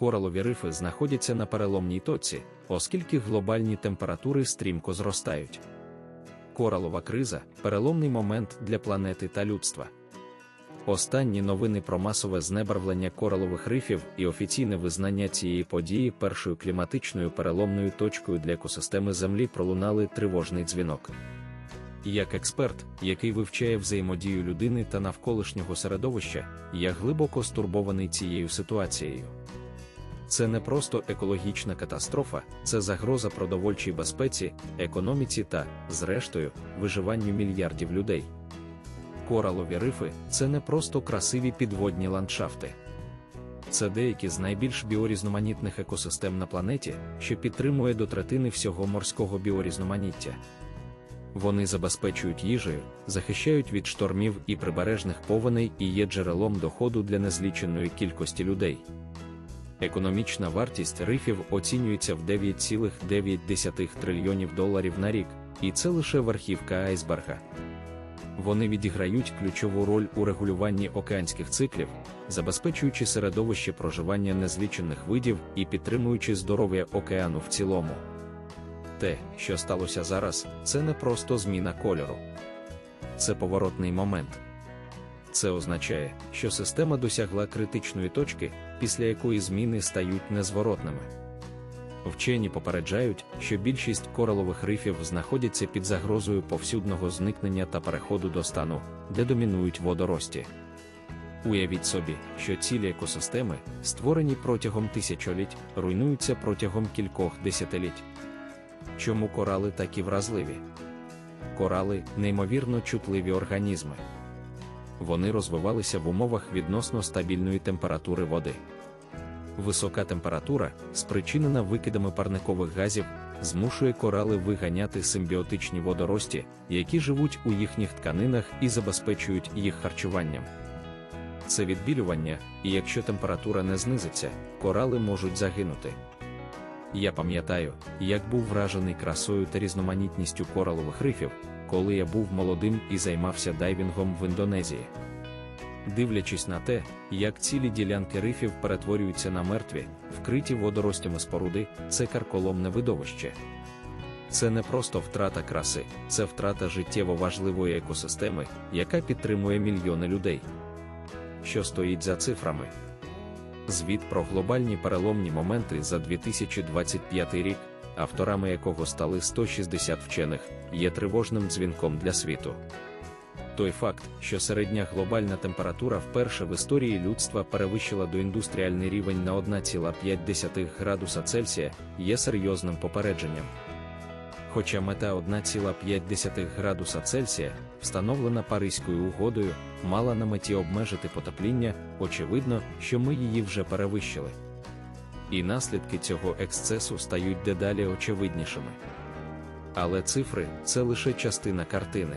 Коралові рифи знаходяться на переломній точці, оскільки глобальні температури стрімко зростають. Коралова криза переломний момент для планети та людства. Останні новини про масове знебарвлення коралових рифів і офіційне визнання цієї події першою кліматичною переломною точкою для екосистеми Землі пролунали тривожний дзвінок. Як експерт, який вивчає взаємодію людини та навколишнього середовища, я глибоко стурбований цією ситуацією. Це не просто екологічна катастрофа, це загроза продовольчій безпеці, економіці та, зрештою, виживанню мільярдів людей. Коралові рифи це не просто красиві підводні ландшафти. Це деякі з найбільш біорізноманітних екосистем на планеті, що підтримує до третини всього морського біорізноманіття. Вони забезпечують їжею, захищають від штормів і прибережних повеней і є джерелом доходу для незліченої кількості людей. Економічна вартість рифів оцінюється в 9,9 трильйонів доларів на рік, і це лише верхівка айсберга. Вони відіграють ключову роль у регулюванні океанських циклів, забезпечуючи середовище проживання незлічених видів і підтримуючи здоров'я океану в цілому. Те, що сталося зараз, це не просто зміна кольору, це поворотний момент. Це означає, що система досягла критичної точки, після якої зміни стають незворотними. Вчені попереджають, що більшість коралових рифів знаходяться під загрозою повсюдного зникнення та переходу до стану, де домінують водорості. Уявіть собі, що цілі екосистеми, створені протягом тисячоліть, руйнуються протягом кількох десятиліть. Чому корали такі вразливі? Корали неймовірно чутливі організми. Вони розвивалися в умовах відносно стабільної температури води. Висока температура, спричинена викидами парникових газів, змушує корали виганяти симбіотичні водорості, які живуть у їхніх тканинах і забезпечують їх харчуванням. Це відбілювання, і якщо температура не знизиться, корали можуть загинути. Я пам'ятаю, як був вражений красою та різноманітністю коралових рифів, коли я був молодим і займався дайвінгом в Індонезії. Дивлячись на те, як цілі ділянки рифів перетворюються на мертві, вкриті водоростями споруди, це карколомне видовище. Це не просто втрата краси, це втрата життєво важливої екосистеми, яка підтримує мільйони людей. Що стоїть за цифрами? Звіт про глобальні переломні моменти за 2025 рік, авторами якого стали 160 вчених, є тривожним дзвінком для світу. Той факт, що середня глобальна температура вперше в історії людства перевищила доіндустріальний рівень на 1,5 градуса Цельсія, є серйозним попередженням. Хоча мета 1,5 градуса Цельсія, встановлена Паризькою угодою, мала на меті обмежити потепління, очевидно, що ми її вже перевищили. І наслідки цього ексцесу стають дедалі очевиднішими. Але цифри це лише частина картини.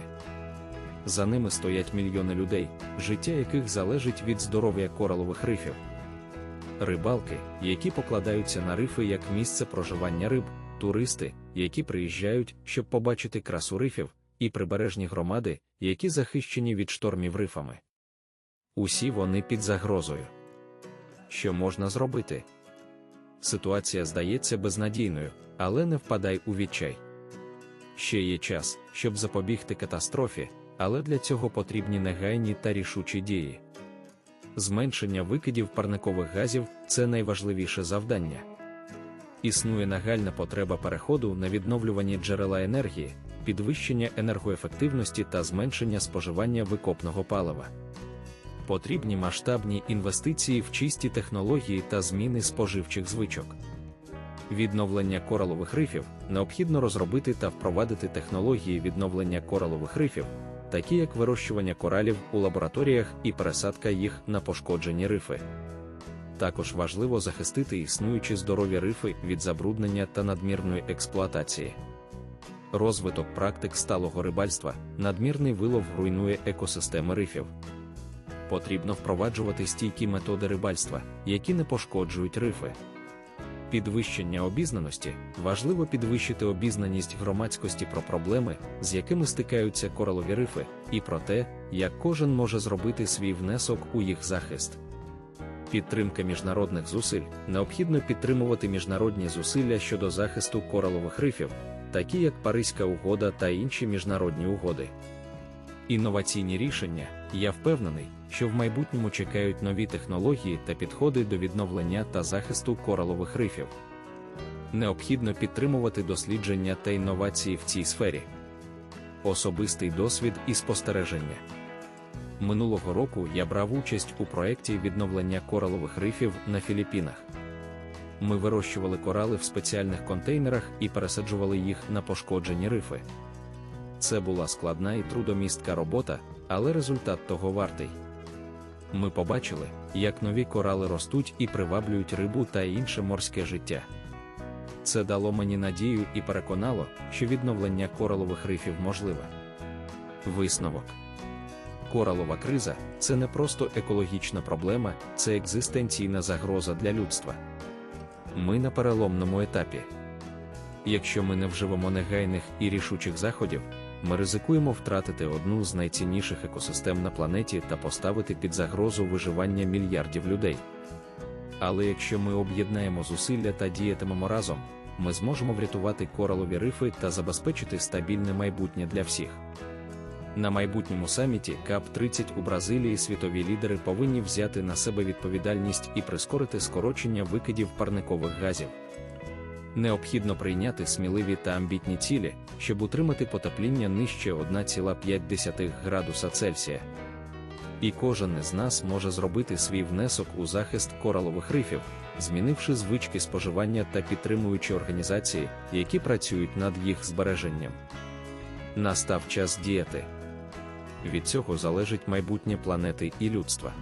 За ними стоять мільйони людей, життя яких залежить від здоров'я коралових рифів. Рибалки, які покладаються на рифи як місце проживання риб, туристи, які приїжджають, щоб побачити красу рифів, і прибережні громади, які захищені від штормів рифами. Усі вони під загрозою. Що можна зробити? Ситуація здається безнадійною, але не впадай у відчай. Ще є час, щоб запобігти катастрофі, але для цього потрібні негайні та рішучі дії. Зменшення викидів парникових газів це найважливіше завдання. Існує нагальна потреба переходу на відновлювані джерела енергії, підвищення енергоефективності та зменшення споживання викопного палива. Потрібні масштабні інвестиції в чисті технології та зміни споживчих звичок. Відновлення коралових рифів необхідно розробити та впровадити технології відновлення коралових рифів, такі як вирощування коралів у лабораторіях і пересадка їх на пошкоджені рифи. Також важливо захистити існуючі здорові рифи від забруднення та надмірної експлуатації. Розвиток практик сталого рибальства, надмірний вилов руйнує екосистеми рифів. Потрібно впроваджувати стійкі методи рибальства, які не пошкоджують рифи. Підвищення обізнаності важливо підвищити обізнаність громадськості про проблеми, з якими стикаються коралові рифи, і про те, як кожен може зробити свій внесок у їх захист. Підтримка міжнародних зусиль необхідно підтримувати міжнародні зусилля щодо захисту коралових рифів, такі як Паризька угода та інші міжнародні угоди. Інноваційні рішення, я впевнений, що в майбутньому чекають нові технології та підходи до відновлення та захисту коралових рифів. Необхідно підтримувати дослідження та інновації в цій сфері. Особистий досвід і спостереження. Минулого року я брав участь у проєкті відновлення коралових рифів на Філіппінах. Ми вирощували корали в спеціальних контейнерах і пересаджували їх на пошкоджені рифи. Це була складна і трудомістка робота, але результат того вартий. Ми побачили, як нові корали ростуть і приваблюють рибу та інше морське життя. Це дало мені надію і переконало, що відновлення коралових рифів можливе. Висновок Коралова криза це не просто екологічна проблема, це екзистенційна загроза для людства. Ми на переломному етапі. Якщо ми не вживемо негайних і рішучих заходів, ми ризикуємо втратити одну з найцінніших екосистем на планеті та поставити під загрозу виживання мільярдів людей. Але якщо ми об'єднаємо зусилля та діятимемо разом, ми зможемо врятувати коралові рифи та забезпечити стабільне майбутнє для всіх. На майбутньому саміті КАП 30 у Бразилії світові лідери повинні взяти на себе відповідальність і прискорити скорочення викидів парникових газів. Необхідно прийняти сміливі та амбітні цілі, щоб утримати потепління нижче 1,5 градуса Цельсія. І кожен із нас може зробити свій внесок у захист коралових рифів, змінивши звички споживання та підтримуючи організації, які працюють над їх збереженням. Настав час діяти. Від цього залежить майбутнє планети і людства.